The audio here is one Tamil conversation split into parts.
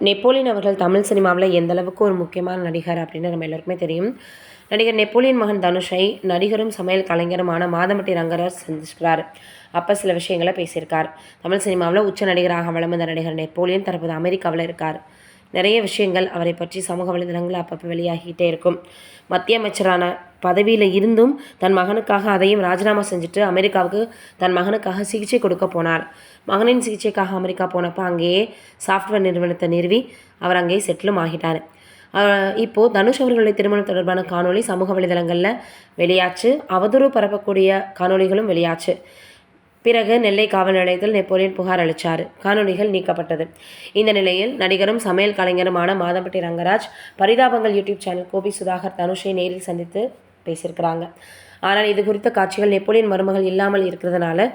நெப்போலியன் அவர்கள் தமிழ் சினிமாவில் எந்த அளவுக்கு ஒரு முக்கியமான நடிகர் அப்படின்னு நம்ம எல்லாருக்குமே தெரியும். நடிகர் நெப்போலியன் மகன் தனுஷை நடிகரும் சமையல் கலைஞருமான மாதம்பட்டி ரங்கராஜ் சந்திச்சிருக்கிறார். அப்போ சில விஷயங்களை பேசியிருக்கார். தமிழ் சினிமாவில் உச்ச நடிகராக வளம் வந்த நடிகர் நெப்போலியன் தற்போது அமெரிக்காவில் இருக்கார். நிறைய விஷயங்கள் அவரை பற்றி சமூக வலைதளங்கள் அப்பப்போ வெளியாகிட்டே இருக்கும். மத்திய அமைச்சரான பதவியில் இருந்தும் தன் மகனுக்காக அதையும் ராஜினாமா செஞ்சுட்டு அமெரிக்காவுக்கு தன் மகனுக்காக சிகிச்சை கொடுக்க போனார். மகனின் சிகிச்சைக்காக அமெரிக்கா போனப்போ அங்கேயே சாஃப்ட்வேர் நிறுவனத்தை நிறுவி அவர் அங்கேயே செட்டிலும் ஆகிட்டார். இப்போது தனுஷ் அவர்களுடைய திருமணம் தொடர்பான காணொளி சமூக வலைதளங்களில் வெளியாச்சு. அவதூறு பரப்பக்கூடிய காணொளிகளும் வெளியாச்சு. பிறகு நெல்லை காவல் நிலையத்தில் நெப்போலியன் புகார் அளித்தார் காணொளிகள் நீக்கப்பட்டது. இந்த நிலையில் நடிகரும் சமையல் கலைஞருமான மாதம்பட்டி ரங்கராஜ் பரிதாபங்கள் யூடியூப் சேனல் கோபி சுதாகர் தனுஷை நேரில் சந்தித்து பேசியிருக்கிறாங்க. ஆனால் இது குறித்த காட்சிகள் நெப்போலியன் மருமகள் இல்லாமல் இருக்கிறதுனால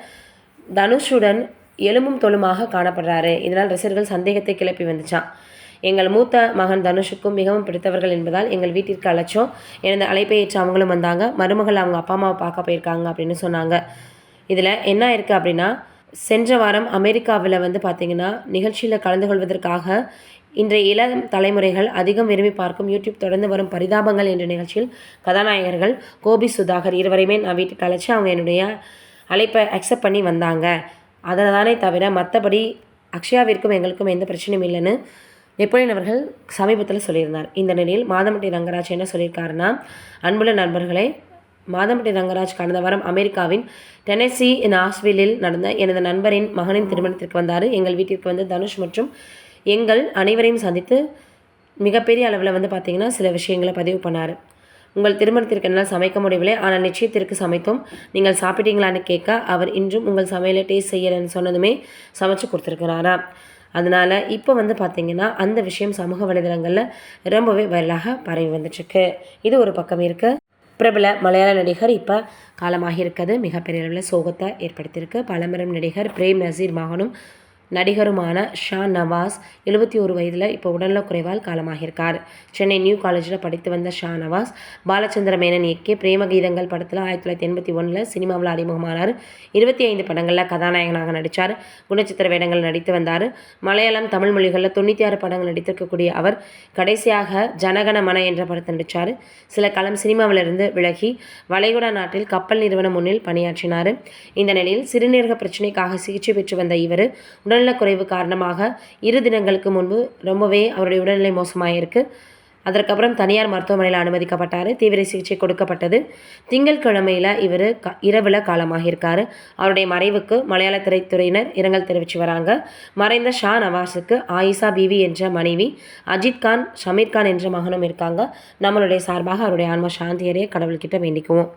தனுஷுடன் எலும்பும் தொழுமாக காணப்படுறாரு. இதனால் ரசிகர்கள் சந்தேகத்தை கிளப்பி வந்துச்சான் எங்கள் மூத்த மகன் தனுஷுக்கும் மிகவும் பிடித்தவர்கள் என்பதால் எங்கள் வீட்டிற்கு அழைச்சோம். எனது அழைப்பை ஏற்று அவங்களும் வந்தாங்க. மருமகள் அவங்க அப்பா அம்மாவை பார்க்க போயிருக்காங்க அப்படின்னு சொன்னாங்க. இதில் என்ன இருக்குது அப்படின்னா சென்ற வாரம் அமெரிக்காவில் வந்து பார்த்திங்கன்னா நிகழ்ச்சியில் கலந்து கொள்வதற்காக இன்றைய இளம் தலைமுறைகள் அதிகம் விரும்பி பார்க்கும் யூடியூப் தொடர்ந்து வரும் பரிதாபங்கள் என்ற நிகழ்ச்சியில் கதாநாயகர்கள் கோபி சுதாகர் இருவரையுமே நான் வீட்டுக்கு அழைச்சி அவங்க என்னுடைய அழைப்பை அக்செப்ட் பண்ணி வந்தாங்க. அதை தானே தவிர மற்றபடி அக்ஷயாவிற்கும் எங்களுக்கும் எந்த பிரச்சனையும் இல்லைன்னு நெப்போலியன் அவர்கள் சமீபத்தில் சொல்லியிருந்தார். இந்த நிலையில் மாதமட்டி ரங்கராஜ் என்ன சொல்லியிருக்காருன்னா அன்புள்ள நண்பர்களே மாதம்பட்டி ரங்கராஜ் கடந்த வாரம் அமெரிக்காவின் டெனசி நாஸ்வில்லில் நடந்த எனது நண்பரின் மகனின் திருமணத்திற்கு வந்தார். எங்கள் வீட்டிற்கு வந்து தனுஷ் மற்றும் எங்கள் அனைவரையும் சந்தித்து மிகப்பெரிய அளவில் வந்து பார்த்திங்கன்னா சில விஷயங்களை பதிவு பண்ணார். உங்கள் திருமணத்திற்கு என்னால் சமைக்க முடியவில்லை. ஆனால் நிச்சயத்திற்கு சமைத்தோம். நீங்கள் சாப்பிட்டீங்களான்னு கேட்க அவர் இன்றும் உங்கள் சமையலை டேஸ்ட் செய்யலைன்னு சொன்னதுமே சமைச்சு கொடுத்துருக்கிறாரா? அதனால் இப்போ வந்து பார்த்திங்கன்னா அந்த விஷயம் சமூக வலைதளங்களில் ரொம்பவே வைரலாக பரவி வந்துட்டுருக்கு. இது ஒரு பக்கம் இருக்குது பிரபல மலையாள நடிகர் இப்போ காலமாகி இருக்கிறது மிகப்பெரிய அளவில் சோகத்தை ஏற்படுத்தியிருக்கு. பழம்பெரும் நடிகர் பிரேம் நசீர் மகனும் நடிகருமான ஷா நவாஸ் எழுபத்தி ஒரு வயதில் இப்போ உடல்நலக் குறைவால் காலமாகியிருக்கார். சென்னை நியூ காலேஜில் படித்து வந்த ஷா நவாஸ் பாலச்சந்திர மேனன் இயக்கிய பிரேம கீதங்கள் படத்தில் ஆயிரத்தி தொள்ளாயிரத்தி எண்பத்தி ஒன்றில் சினிமாவில் அறிமுகமானார். இருபத்தி ஐந்து படங்களில் கதாநாயகனாக நடித்தார். குணச்சித்திர வேடங்கள் நடித்து வந்தார். மலையாளம் தமிழ் மொழிகளில் தொண்ணூற்றி ஆறு படங்கள் நடித்திருக்கக்கூடிய அவர் கடைசியாக ஜனகன மன என்ற படத்தை நடித்தார். சில காலம் சினிமாவிலிருந்து விலகி வளைகுடா நாட்டில் கப்பல் நிறுவனம் முன்னில் பணியாற்றினார். இந்த நிலையில் சிறுநீரக பிரச்சனைக்காக சிகிச்சை பெற்று வந்த இவர் உடல்நலக்குறைவு காரணமாக இரு தினங்களுக்கு முன்பு ரொம்பவே அவருடைய உடல்நிலை மோசமாயிருக்கு. அதற்கப்புறம் தனியார் மருத்துவமனையில் அனுமதிக்கப்பட்டார். தீவிர சிகிச்சை கொடுக்கப்பட்டது. திங்கட்கிழமையில் இவர் க இரவில் காலமாகியிருக்கார். அவருடைய மறைவுக்கு மலையாள திரைத்துறையினர் இரங்கல் தெரிவித்து வராங்க. மறைந்த ஷா நவாஸுக்கு ஆயிஷா பிவி என்ற மனைவி அஜித் கான் ஷமீர் கான் என்ற மகனும் இருக்காங்க. நம்மளுடைய சார்பாக அவருடைய ஆன்ம சாந்தியடைய கடவுள்கிட்ட வேண்டிக்குவோம்.